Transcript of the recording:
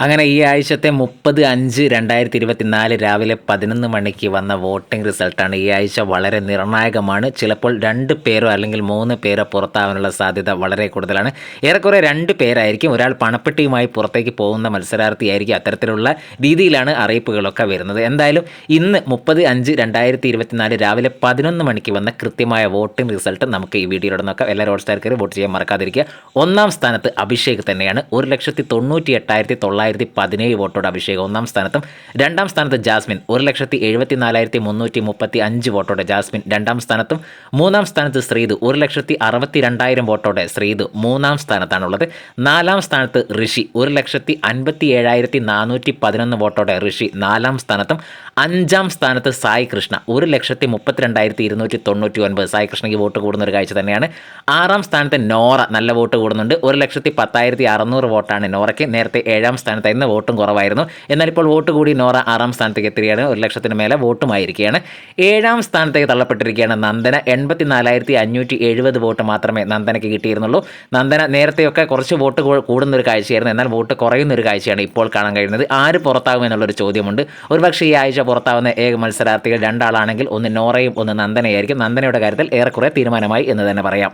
അങ്ങനെ ഈ ആഴ്ചത്തെ മുപ്പത് അഞ്ച് രണ്ടായിരത്തി ഇരുപത്തിനാല് രാവിലെ പതിനൊന്ന് മണിക്ക് വന്ന വോട്ടിംഗ് റിസൾട്ടാണ് ഈ ആഴ്ച വളരെ നിർണായകമാണ്. ചിലപ്പോൾ രണ്ട് പേരോ അല്ലെങ്കിൽ മൂന്ന് പേരോ പുറത്താവാനുള്ള സാധ്യത വളരെ കൂടുതലാണ്. ഏറെക്കുറെ രണ്ട് പേരായിരിക്കും ഒരാൾ പണപ്പെട്ടിയുമായി പുറത്തേക്ക് പോകുന്ന മത്സരാർത്ഥിയായിരിക്കും അത്തരത്തിലുള്ള രീതിയിലാണ് അറിയിപ്പുകളൊക്കെ വരുന്നത്. എന്തായാലും ഇന്ന് മുപ്പത് അഞ്ച് രണ്ടായിരത്തി ഇരുപത്തിനാല് രാവിലെ പതിനൊന്ന് മണിക്ക് വന്ന കൃത്യമായ വോട്ടിംഗ് റിസൾട്ട് നമുക്ക് ഈ വീഡിയോയുടെ നോക്കാം. എല്ലാ റോഡ് സ്റ്റാർക്കാരും വോട്ട് ചെയ്യാൻ മറക്കാതിരിക്കുക. ഒന്നാം സ്ഥാനത്ത് അഭിഷേക് തന്നെയാണ്. ഒരു ലക്ഷത്തി തൊണ്ണൂറ്റി എട്ടായിരത്തി തൊള്ളായിരത്തി പതിനേഴ് വോട്ടോടെ അഭിഷേകം. ഒന്നാം സ്ഥാനത്തും രണ്ടാം സ്ഥാനത്ത് ജാസ്മിൻ. ഒരു ലക്ഷത്തി എഴുപത്തി നാലായിരത്തി മുന്നൂറ്റി മുപ്പത്തി അഞ്ച് വോട്ടോടെ ജാസ്മിൻ. രണ്ടാം സ്ഥാനത്തും മൂന്നാം സ്ഥാനത്ത് ശ്രീതു. ഒരു ലക്ഷത്തി അറുപത്തി രണ്ടായിരം വോട്ടോടെ ശ്രീതു മൂന്നാം സ്ഥാനത്താണുള്ളത്. നാലാം സ്ഥാനത്ത് ഋഷി. ഒരു ലക്ഷത്തി അൻപത്തി ഏഴായിരത്തി നാനൂറ്റി പതിനൊന്ന് വോട്ടോടെ ഋഷി. നാലാം സ്ഥാനത്തും അഞ്ചാം സ്ഥാനത്ത് സായി കൃഷ്ണ. ഒരു ലക്ഷത്തി മുപ്പത്തിരണ്ടായിരത്തി ഇരുന്നൂറ്റി തൊണ്ണൂറ്റി ഒൻപത് സായി കൃഷ്ണയ്ക്ക് വോട്ട് കൂടുന്ന ഒരു കാഴ്ച തന്നെയാണ്. ആറാം സ്ഥാനത്ത് നോറ. നല്ല വോട്ട് കൂടുന്നുണ്ട്. ഒരു ലക്ഷത്തി പത്തായിരത്തി അറുന്നൂറ് വോട്ടാണ് നോറയ്ക്ക്. നേരത്തെ ഏഴാം സ്ഥാനത്തായിരുന്നു വോട്ടും കുറവായിരുന്നു. എന്നാൽ ഇപ്പോൾ വോട്ട് കൂടി നോറ ആറാം സ്ഥാനത്തേക്ക് എത്തുകയാണ് ഒരു ലക്ഷത്തിന് മേലെ വോട്ടുമായിരിക്കുകയാണ്. ഏഴാം സ്ഥാനത്തേക്ക് തള്ളപ്പെട്ടിരിക്കുകയാണ് നന്ദന. എൺപത്തി നാലായിരത്തി അഞ്ഞൂറ്റി എഴുപത് വോട്ട് മാത്രമേ നന്ദനയ്ക്ക് കിട്ടിയിരുന്നുള്ളൂ. നന്ദന നേരത്തെയൊക്കെ കുറച്ച് വോട്ട് കൂടുന്നൊരു കാഴ്ചയായിരുന്നു. എന്നാൽ വോട്ട് കുറയുന്നൊരു കാഴ്ചയാണ് ഇപ്പോൾ കാണാൻ കഴിയുന്നത്. ആര് പുറത്താകും എന്നുള്ളൊരു ചോദ്യമുണ്ട്. ഒരുപക്ഷെ ഈ ആഴ്ച പുറത്താവുന്ന ഏക മത്സരാർത്ഥികൾ രണ്ടാളാണെങ്കിൽ ഒന്ന് നോറയും ഒന്ന് നന്ദനയായിരിക്കും. നന്ദനയുടെ കാര്യത്തിൽ ഏറെക്കുറെ തീരുമാനമായി എന്ന് തന്നെ പറയാം.